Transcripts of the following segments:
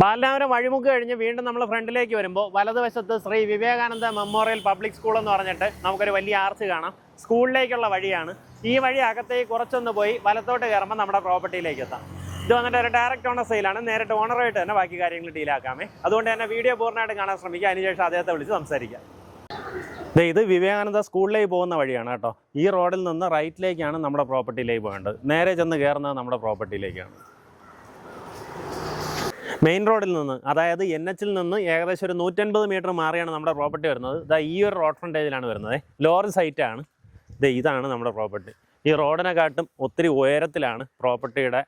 ബാലരാമപുരം വഴിമുക്ക് കഴിഞ്ഞ് വീണ്ടും നമ്മൾ ഫ്രണ്ടിലേക്ക് വരുമ്പോൾ വലതുവശത്ത് Shri Vivekananda memorial public school എന്ന് പറഞ്ഞിട്ട് നമുക്കൊരു വലിയ ആർച്ച് കാണാം. സ്കൂളിലേക്കുള്ള വഴിയാണ്. ഈ വഴി അകത്തേക്ക് കുറച്ചൊന്ന് പോയി വലത്തോട്ട് കയറുമ്പോൾ നമ്മുടെ പ്രോപ്പർട്ടിയിലേക്ക് എത്താം. ഇത് വന്നിട്ട് ഒരു ഡയറക്റ്റ് ഓണർ സെയിലാണ്. നേരിട്ട് ഓണറായിട്ട് തന്നെ ബാക്കി കാര്യങ്ങൾ ഡീലാക്കാമേ അതുകൊണ്ട് തന്നെ വീഡിയോ പൂർണമായിട്ട് കാണാൻ ശ്രമിക്കുക അതിനുശേഷം അദ്ദേഹത്തെ വിളിച്ച് സംസാരിക്കാം. ദേ ഇത് വിവേകാനന്ദ സ്കൂളിലേക്ക് പോകുന്ന വഴിയാണ് കേട്ടോ. ഈ റോഡിൽ നിന്ന് റൈറ്റിലേക്കാണ് നമ്മുടെ പ്രോപ്പർട്ടിയിലേക്ക് പോകേണ്ടത്. നേരെ ചെന്ന് കയറുന്നത് നമ്മുടെ പ്രോപ്പർട്ടിയിലേക്കാണ് മെയിൻ റോഡിൽ നിന്ന് അതായത് എൻ എച്ചിൽ നിന്ന് ഏകദേശം ഒരു നൂറ്റൻപത് മീറ്റർ മാറിയാണ് നമ്മുടെ പ്രോപ്പർട്ടി വരുന്നത്. ഇതാ ഈ ഒരു റോഡ് ഫ്രണ്ടേജിലാണ് വരുന്നത്. ലോറി സൈറ്റാണ് ഇത് ഇതാണ് നമ്മുടെ പ്രോപ്പർട്ടി ഈ റോഡിനെ കാട്ടും ഒത്തിരി ഉയരത്തിലാണ് പ്രോപ്പർട്ടിയുടെ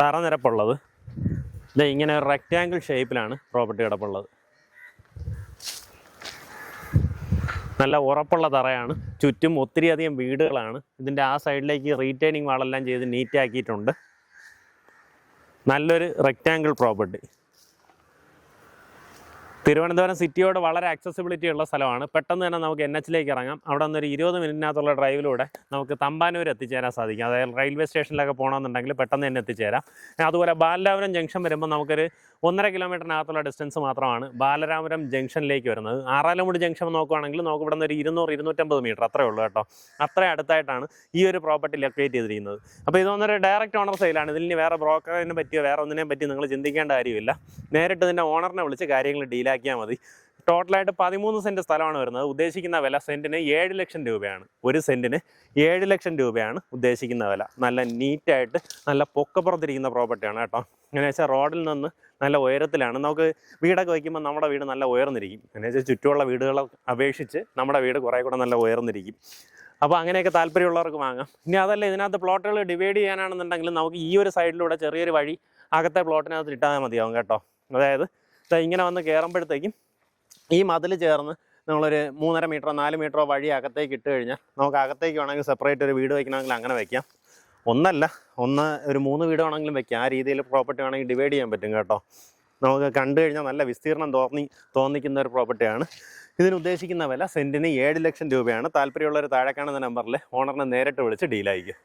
തറനിരപ്പുള്ളത്. ഇത് ഇങ്ങനെ ഒരു റെക്റ്റാങ്കിൾ ഷേപ്പിലാണ് പ്രോപ്പർട്ടി കിടപ്പുള്ളത് നല്ല ഉറപ്പുള്ള തറയാണ്. ചുറ്റും ഒത്തിരിയധികം വീടുകളാണ്. ഇതിന്റെ ആ സൈഡിലേക്ക് റീറ്റൈനിങ് വാളെല്ലാം ചെയ്ത് നീറ്റാക്കിയിട്ടുണ്ട് നല്ലൊരു റെക്റ്റാങ്കിൾ പ്രോപ്പർട്ടി തിരുവനന്തപുരം സിറ്റിയോട് വളരെ ആക്സസിബിലിറ്റി ഉള്ള സ്ഥലമാണ്. പെട്ടെന്ന് തന്നെ നമുക്ക് എൻ എച്ചിലേക്ക് ഇറങ്ങാം. അവിടെ നിന്ന് ഒരു ഇരുപത് മിനിറ്റിനകത്തുള്ള ഡ്രൈവിലൂടെ നമുക്ക് തമ്പാനൂർ എത്തിച്ചേരാൻ സാധിക്കും. അതായത് റെയിൽവേ സ്റ്റേഷനിലൊക്കെ പോകണമെന്നുണ്ടെങ്കിൽ പെട്ടെന്ന് തന്നെ എത്തിച്ചേരാം. അതുപോലെ ബാലരാപുരം ജംഗ്ഷൻ വരുമ്പോൾ നമുക്കൊരു ഒന്നര കിലോമീറ്ററിനകത്തുള്ള ഡിസ്റ്റൻസ് മാത്രമാണ് ബാലരാമപുരം ജംഗ്ഷനിലേക്ക് വരുന്നത്. ആറാലമുടി ജംഗ്ഷൻ നോക്കുകയാണെങ്കിൽ നമുക്ക് ഇവിടെ നിന്ന് ഒരു ഇരുന്നൂറ് ഇരുന്നൂറ്റമ്പത് മീറ്റർ അത്രേ ഉള്ളൂ കേട്ടോ. അത്ര അടുത്തായിട്ടാണ് ഈ ഒരു പ്രോപ്പർട്ടി ലൊക്കേറ്റ് ചെയ്തിരിക്കുന്നത്. അപ്പോൾ ഇതൊന്നൊരു ഡയറക്റ്റ് ഓണർ സെയിലാണ് ഇതിന് വേറെ ബ്രോക്കറിനെ പറ്റിയോ വേറെ ഒന്നിനെ പറ്റി നിങ്ങൾ ചിന്തിക്കേണ്ട കാര്യമില്ല. നേരിട്ട് ഇതിന്റെ ഓണറിനെ വിളിച്ച് കാര്യങ്ങൾ ഡീലാക്കിയാൽ മതി. ടോട്ടലായിട്ട് പതിമൂന്ന് സെന്റ് സ്ഥലമാണ് വരുന്നത്. ഉദ്ദേശിക്കുന്ന വില സെന്റിന് ഏഴ് ലക്ഷം രൂപയാണ്. ഒരു സെന്റിന് ഏഴ് ലക്ഷം രൂപയാണ് ഉദ്ദേശിക്കുന്ന വില. നല്ല നീറ്റായിട്ട് നല്ല പൊക്കപ്പുറത്തിരിക്കുന്ന പ്രോപ്പർട്ടിയാണ് കേട്ടോ. എങ്ങനെ വെച്ചാൽ റോഡിൽ നിന്ന് നല്ല ഉയരത്തിലാണ്. നമുക്ക് വീടൊക്കെ വയ്ക്കുമ്പോൾ നമ്മുടെ വീട് നല്ല ഉയർന്നിരിക്കും. എന്നു വെച്ചാൽ ചുറ്റുമുള്ള വീടുകളെ അപേക്ഷിച്ച് നമ്മുടെ വീട് കുറേ കൂടെ നല്ല ഉയർന്നിരിക്കും. അപ്പോൾ അങ്ങനെയൊക്കെ താല്പര്യമുള്ളവർക്ക് വാങ്ങാം. ഇനി അതല്ല ഇതിനകത്ത് പ്ലോട്ടുകൾ ഡിവൈഡ് ചെയ്യാനാണെന്നുണ്ടെങ്കിൽ നമുക്ക് ഈ ഒരു സൈഡിലൂടെ ചെറിയൊരു വഴി അകത്തെ പ്ലോട്ടിനകത്ത് ഇട്ടാൽ മതിയാവും കേട്ടോ. അതായത് ഇങ്ങനെ വന്ന് കയറുമ്പോഴത്തേക്കും ഈ മതിൽ ചേർന്ന് നമ്മളൊരു മൂന്നര മീറ്ററോ നാല് മീറ്ററോ വഴി അകത്തേക്ക് ഇട്ട് കഴിഞ്ഞാൽ നമുക്ക് അകത്തേക്ക് വേണമെങ്കിൽ സെപ്പറേറ്റ് ഒരു വീട് വയ്ക്കണമെങ്കിൽ അങ്ങനെ വെക്കാം. ഒന്നല്ല ഒന്ന് ഒരു മൂന്ന് വീട് വേണമെങ്കിലും വെക്കാം. ആ രീതിയിൽ പ്രോപ്പർട്ടി വേണമെങ്കിൽ ഡിവൈഡ് ചെയ്യാൻ പറ്റും കേട്ടോ. നമുക്ക് കണ്ടു കഴിഞ്ഞാൽ നല്ല വിസ്തീർണം തോന്നി തോന്നിക്കുന്ന ഒരു പ്രോപ്പർട്ടിയാണ് ഇതിന് ഉദ്ദേശിക്കുന്ന വില സെന്റിന് ഏഴ് ലക്ഷം രൂപയാണ്. താല്പര്യമുള്ളൊരു താഴെ കാണുന്ന നമ്പറിൽ ഓണറിനെ നേരിട്ട് വിളിച്ച് ഡീലായിരിക്കും